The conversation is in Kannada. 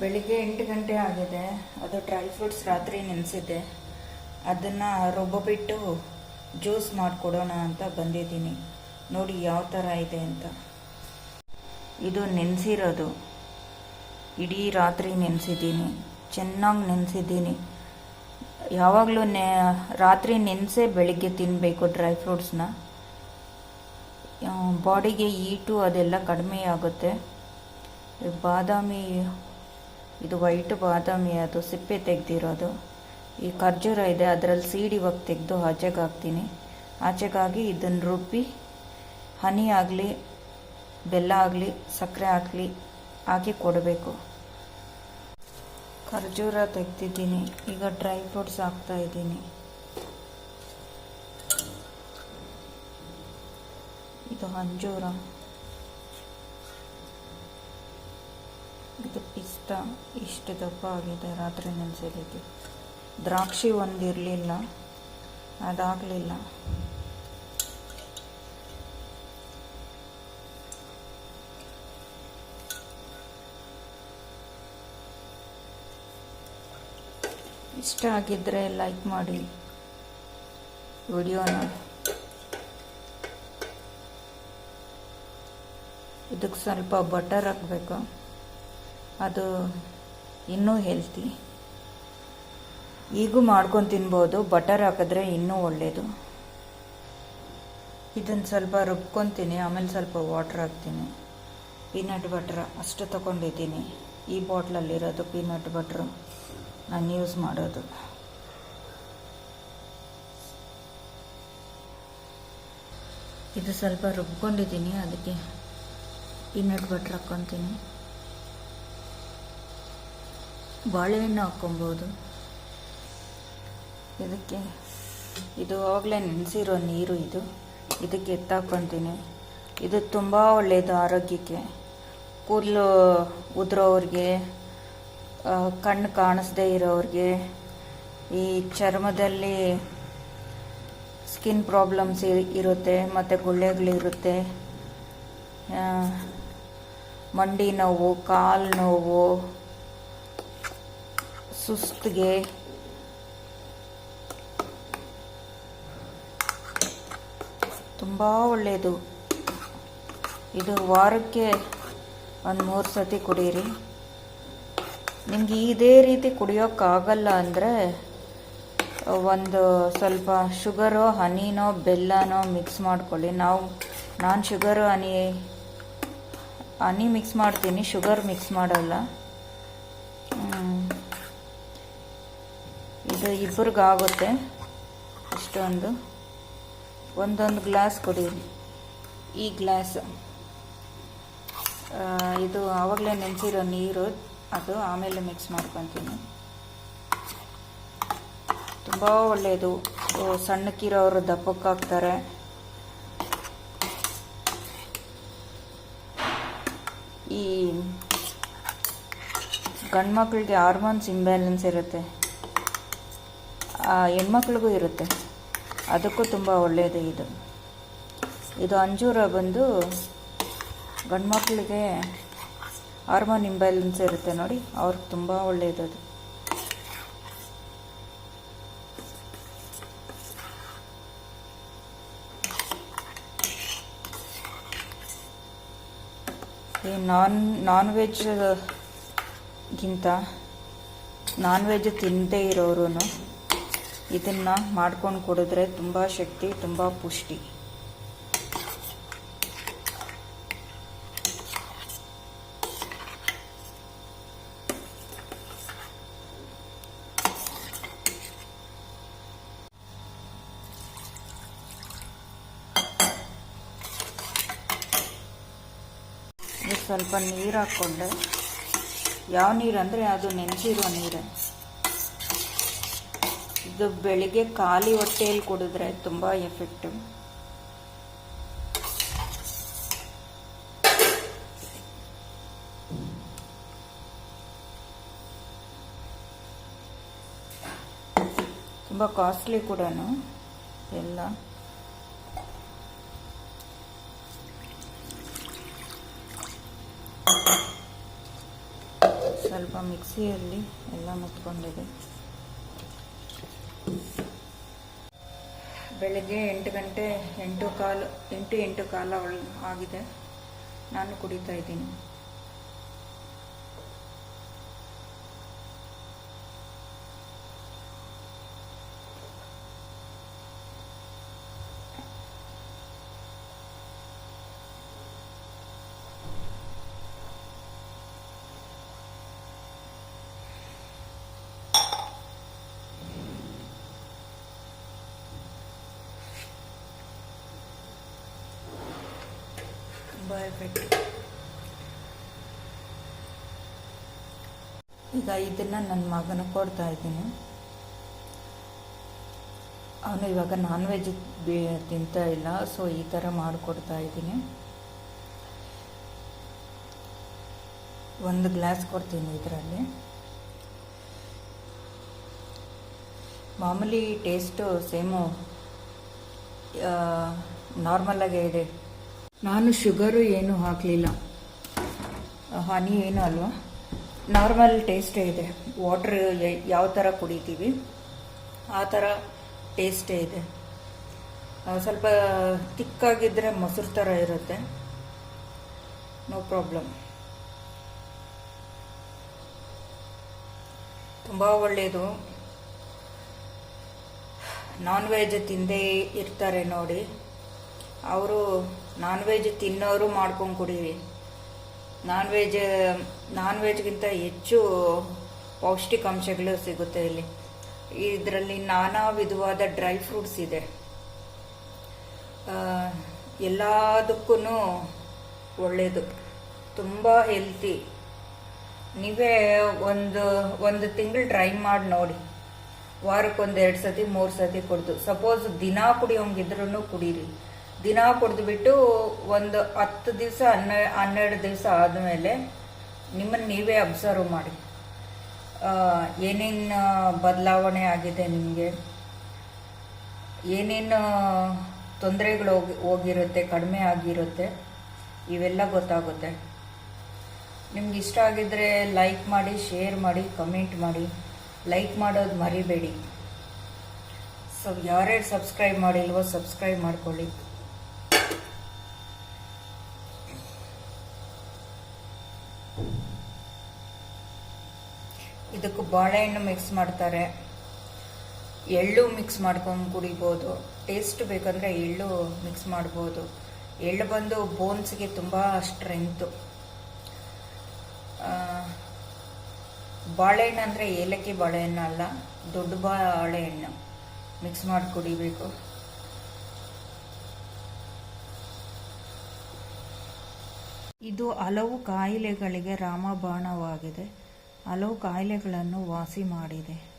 ಬೆಳಿಗ್ಗೆ ಎಂಟು ಗಂಟೆ ಆಗಿದೆ. ಅದು ಡ್ರೈ ಫ್ರೂಟ್ಸ್ ರಾತ್ರಿ ನೆನೆಸಿದ್ದೆ. ಅದನ್ನು ರುಬ್ಬಬಿಟ್ಟು ಜ್ಯೂಸ್ ಮಾಡಿಕೊಡೋಣ ಅಂತ ಬಂದಿದ್ದೀನಿ. ನೋಡಿ ಯಾವ ಥರ ಇದೆ ಅಂತ. ಇದು ನೆನೆಸಿರೋದು. ಇಡೀ ರಾತ್ರಿ ನೆನೆಸಿದ್ದೀನಿ. ಚೆನ್ನಾಗಿ ನೆನೆಸಿದ್ದೀನಿ. ಯಾವಾಗಲೂ ನೆ, ರಾತ್ರಿ ನೆನೆಸೇ ಬೆಳಿಗ್ಗೆ ತಿನ್ನಬೇಕು ಡ್ರೈ ಫ್ರೂಟ್ಸ್ನ ಬಾಡಿಗೆ ಈಟು ಅದೆಲ್ಲ ಕಡಿಮೆ ಆಗುತ್ತೆ. ಬಾದಾಮಿ ಇದು ವೈಟ್ ಬಾದಾಮಿ ಅದು ಸಿಪ್ಪೆ ತೆಗೆದಿರೋದು. ಈ ಖರ್ಜೂರ ಇದೆ, ಅದರಲ್ಲಿ ಸೀಡ್ ಇವಾಗ ತೆಗೆದು ಆಚೆಗೆ ಹಾಕ್ತೀನಿ. ಆಚೆಗಾಗಿ ಇದನ್ನು ರುಬ್ಬಿ, ಹನಿ ಆಗಲಿ, ಬೆಲ್ಲ ಆಗಲಿ, ಸಕ್ಕರೆ ಆಗಲಿ, ಹಾಕಿ ಕೊಡಬೇಕು. ಖರ್ಜೂರ ತೆಗ್ದಿದ್ದೀನಿ, ಈಗ ಡ್ರೈ ಫ್ರೂಟ್ಸ್ ಹಾಕ್ತಾ ಇದ್ದೀನಿ. ಇದು ಅಂಜೂರ. ಪಿಸ್ತಾ ಇಷ್ಟು ದಪ್ಪ ಆಗಿದೆ ರಾತ್ರಿ ನೆನೆಸಿದ್ದು ದ್ರಾಕ್ಷಿ ಒಂದಿರಲಿಲ್ಲ ಅದಾಗಲಿಲ್ಲ. ಇಷ್ಟ ಆಗಿದ್ದರೆ ಲೈಕ್ ಮಾಡಿ ವಿಡಿಯೋನ. ಇದಕ್ಕೆ ಸ್ವಲ್ಪ ಬಟರ್ ಹಾಕಬೇಕು? ಅದು ಇನ್ನೂ ಹೆಲ್ತಿ ಈಗೂ ಮಾಡ್ಕೊಂಡು ತಿನ್ಬೋದು ಬಟರ್ ಹಾಕಿದ್ರೆ ಇನ್ನೂ ಒಳ್ಳೆಯದು ಇದನ್ನು ಸ್ವಲ್ಪ ರುಬ್ಕೊತೀನಿ, ಆಮೇಲೆ ಸ್ವಲ್ಪ ವಾಟ್ರ್ ಹಾಕ್ತೀನಿ. ಪೀನಟ್ ಬಟ್ರ್ ಅಷ್ಟು ತಗೊಂಡಿದ್ದೀನಿ. ಈ ಬಾಟ್ಲಲ್ಲಿರೋದು ಪೀನಟ್ ಬಟ್ರು ನಾನು ಯೂಸ್ ಮಾಡೋದು. ಇದು ಸ್ವಲ್ಪ ರುಬ್ಕೊಂಡಿದ್ದೀನಿ, ಅದಕ್ಕೆ ಪೀನಟ್ ಬಟ್ರ್ ಹಾಕ್ಕೊತೀನಿ. ಬಾಳೆಹಣ್ಣು ಹಾಕ್ಕೊಬೋದು. ಇದಕ್ಕೆ ಇದು ಆವಾಗಲೇ ನೆನೆಸಿರೋ ನೀರು ಇದು. ಇದಕ್ಕೆ ಎತ್ತಾಕೊತೀನಿ. ಇದು ತುಂಬ ಒಳ್ಳೆಯದು ಆರೋಗ್ಯಕ್ಕೆ. ಕೂದಲು ಉದುರೋವ್ರಿಗೆ ಕಣ್ಣು ಕಾಣಿಸ್ದೇ ಇರೋರಿಗೆ, ಈ ಚರ್ಮದಲ್ಲಿ ಸ್ಕಿನ್ ಪ್ರಾಬ್ಲಮ್ಸ್ ಇರುತ್ತೆ, ಮತ್ತು ಗುಳ್ಳೆಗಳಿರುತ್ತೆ. ಮಂಡಿ ನೋವು, ಕಾಲು ನೋವು ಸುಸ್ತಿಗೆ. ತುಂಬ ಒಳ್ಳೆಯದು ಇದು ವಾರಕ್ಕೆ ಒಂದು ಮೂರು ಸತಿ ಕುಡೀರಿ. ನಿಮಗೆ ಇದೇ ರೀತಿ ಕುಡಿಯೋಕ್ಕಾಗಲ್ಲ ಅಂದರೆ ಒಂದು ಸ್ವಲ್ಪ ಶುಗರೋ, ಹನಿನೋ, ಬೆಲ್ಲನೋ ಮಿಕ್ಸ್ ಮಾಡ್ಕೊಳ್ಳಿ. ನಾವು, ನಾನು ಶುಗರು, ಹನಿ ಹನಿ ಮಿಕ್ಸ್ ಮಾಡ್ತೀನಿ, ಶುಗರ್ ಮಿಕ್ಸ್ ಮಾಡಲ್ಲ. ಇದು ಇಬ್ಬರಿಗಾಗುತ್ತೆ ಇಷ್ಟೊಂದು. ಒಂದೊಂದು ಗ್ಲಾಸ್ ಕುಡೀರಿ ಈ ಗ್ಲಾಸ್. ಇದು ಆವಾಗಲೇ ನೆನೆಸಿರೋ ನೀರು. ಅದು ಆಮೇಲೆ ಮಿಕ್ಸ್ ಮಾಡ್ಕೊತೀನಿ. ತುಂಬ ಒಳ್ಳೆಯದು ಸಣ್ಣಕ್ಕಿರೋರು ದಪ್ಪಕ್ಕಾಗ್ತಾರೆ ಈ ಗಂಡು ಮಕ್ಕಳಿಗೆ ಹಾರ್ಮೋನ್ಸ್ ಇಂಬ್ಯಾಲೆನ್ಸ್ ಇರುತ್ತೆ. ಹೆಣ್ಮಕ್ಳಿಗೂ ಇರುತ್ತೆ. ಅದಕ್ಕೂ ತುಂಬ ಒಳ್ಳೆಯದು ಇದು. ಇದು ಅಂಜೂರ ಬಂದು ಗಂಡು ಮಕ್ಕಳಿಗೆ ಹಾರ್ಮೋನ್ ಇಂಬ್ಯಾಲೆನ್ಸ್ ಇರುತ್ತೆ ನೋಡಿ, ಅವ್ರಿಗೆ ತುಂಬ ಒಳ್ಳೆಯದು ಅದು. ಈ ನಾನ್ ನಾನ್ ವೆಜ್ಗಿಂತ ನಾನ್ ವೆಜ್ ತಿನ್ನದೇ ಇರೋರು ಇದನ್ನು ಮಾಡ್ಕೊಂಡು ಕುಡಿದ್ರೆ ತುಂಬ ಶಕ್ತಿ, ತುಂಬ ಪುಷ್ಟಿ. ಸ್ವಲ್ಪ ನೀರು ಹಾಕ್ಕೊಂಡೆ. ಯಾವ ನೀರು ಅಂದರೆ ಅದು ನೆನೆಸಿರೋ ನೀರು. ಇದು ಬೆಳಿಗ್ಗೆ ಖಾಲಿ ಹೊಟ್ಟೆಯಲ್ಲಿ ಕುಡಿದ್ರೆ ತುಂಬ ಎಫೆಕ್ಟಿವ್ ತುಂಬ ಕಾಸ್ಟ್ಲಿ ಕೂಡ ಎಲ್ಲ. ಸ್ವಲ್ಪ ಮಿಕ್ಸಿಯಲ್ಲಿ ಎಲ್ಲ ಮುತ್ಕೊಂಡಿದೆ ಬೆಳಗ್ಗೆ ಎಂಟು ಗಂಟೆ ಎಂಟು ಕಾಲು ಎಂಟು ಎಂಟು ಕಾಲ ಆಗಿದೆ. ನಾನು ಕುಡಿತಾ ಇದ್ದೀನಿ. ಎಫೆಕ್ಟ್ ಈಗ ಇದನ್ನು ನನ್ನ ಮಗನ ಕೊಡ್ತಾ ಇದ್ದೀನಿ. ಅವನು ಇವಾಗ ನಾನ್ ವೆಜ್ ತಿಂತಾ ಇಲ್ಲ ಸೊ ಈ ಥರ ಮಾಡಿಕೊಡ್ತಾ ಇದ್ದೀನಿ. ಒಂದು ಗ್ಲಾಸ್ ಕೊಡ್ತೀನಿ ಇದರಲ್ಲಿ. ಮಾಮೂಲಿ ಟೇಸ್ಟು ಸೇಮು ನಾರ್ಮಲಾಗೇ ಇದೆ. ನಾನು ಶುಗರು ಏನು ಹಾಕಲಿಲ್ಲ. ಹನಿ ಏನು ಅಲ್ವಾ? ನಾರ್ಮಲ್ ಟೇಸ್ಟೇ ಇದೆ. ವಾಟ್ರ್ ಯಾವ ಥರ ಕುಡಿತೀವಿ, ಆ ಥರ ಟೇಸ್ಟೇ ಇದೆ. ಸ್ವಲ್ಪ ತಿಕ್ಕಾಗಿದ್ದರೆ ಮೊಸರು ಥರ ಇರುತ್ತೆ. ನೋ ಪ್ರಾಬ್ಲಮ್ ತುಂಬ ಒಳ್ಳೆಯದು ನಾನ್ ವೆಜ್ ತಿಂದೇ ಇರ್ತಾರೆ ನೋಡಿ. ಅವರು ನಾನ್ ವೆಜ್ ತಿನ್ನೋರು ಮಾಡ್ಕೊಂಡು ಕುಡೀರಿ. ನಾನ್ ವೆಜ್ ನಾನ್ ವೆಜ್ಗಿಂತ ಹೆಚ್ಚು ಪೌಷ್ಟಿಕಾಂಶಗಳು ಸಿಗುತ್ತೆ ಇಲ್ಲಿ. ಇದರಲ್ಲಿ ನಾನಾ ವಿಧವಾದ ಡ್ರೈ ಫ್ರೂಟ್ಸ್ ಇದೆ. ಎಲ್ಲದಕ್ಕೂ ಒಳ್ಳೆಯದು ತುಂಬ ಹೆಲ್ತಿ. ನೀವೇ ಒಂದು ಒಂದು ತಿಂಗಳು ಟ್ರೈ ಮಾಡಿ ನೋಡಿ. ವಾರಕ್ಕೊಂದು ಎರಡು ಸತಿ, ಮೂರು ಸತಿ ಕುಡ್ದು. ಸಪೋಸ್ ದಿನಾ ಕುಡಿಯೋಂಗಿದ್ರು ಕುಡೀರಿ. ದಿನಾ ಕುಡಿದ್ಬಿಟ್ಟು ಒಂದು ಹತ್ತು ದಿವಸ, ಹನ್ನೆ, ಹನ್ನೆರಡು ದಿವಸ ಆದಮೇಲೆ ನಿಮ್ಮನ್ನು ನೀವೇ ಅಬ್ಸರ್ವ್ ಮಾಡಿ. ಏನೇನು ಬದಲಾವಣೆ ಆಗಿದೆ ನಿಮಗೆ? ಏನೇನು ತೊಂದರೆಗಳು ಹೋಗಿ, ಹೋಗಿರುತ್ತೆ, ಕಡಿಮೆ ಆಗಿರುತ್ತೆ? ಇವೆಲ್ಲ ಗೊತ್ತಾಗುತ್ತೆ. ನಿಮ್ಗೆ ಇಷ್ಟ ಆಗಿದ್ರೆ ಲೈಕ್ ಮಾಡಿ ಶೇರ್ ಮಾಡಿ ಕಮೆಂಟ್ ಮಾಡಿ. ಲೈಕ್ ಮಾಡೋದು ಮರಿಬೇಡಿ. ಸೊ ಯಾರ್ಯಾರು ಸಬ್ಸ್ಕ್ರೈಬ್ ಮಾಡಿಲ್ವೋ ಸಬ್ಸ್ಕ್ರೈಬ್ ಮಾಡ್ಕೊಳ್ಳಿ. ಇದಕ್ಕೂ ಬಾಳೆಹಣ್ಣು ಮಿಕ್ಸ್ ಮಾಡ್ತಾರೆ. ಎಳ್ಳು ಮಿಕ್ಸ್ ಮಾಡ್ಕೊಂಡು ಕುಡಿಬೋದು. ಟೇಸ್ಟ್ ಬೇಕಂದರೆ ಎಳ್ಳು ಮಿಕ್ಸ್ ಮಾಡ್ಬೋದು. ಎಳ್ಳು ಬಂದು ಬೋನ್ಸ್ಗೆ ತುಂಬ ಸ್ಟ್ರೆಂತು ಬಾಳೆಹಣ್ಣು ಅಂದರೆ ಏಲಕ್ಕಿ ಬಾಳೆಹಣ್ಣು ಅಲ್ಲ, ದೊಡ್ಡ ಬಾಳೆಹಣ್ಣು ಮಿಕ್ಸ್ ಮಾಡಿ ಕುಡಿಬೇಕು. ಇದು ಹಲವು ಕಾಯಿಲೆಗಳಿಗೆ ರಾಮಬಾಣವಾಗಿದೆ. ಹಲವು ಕಾಯಿಲೆಗಳನ್ನು ವಾಸಿ ಮಾಡಿದೆ.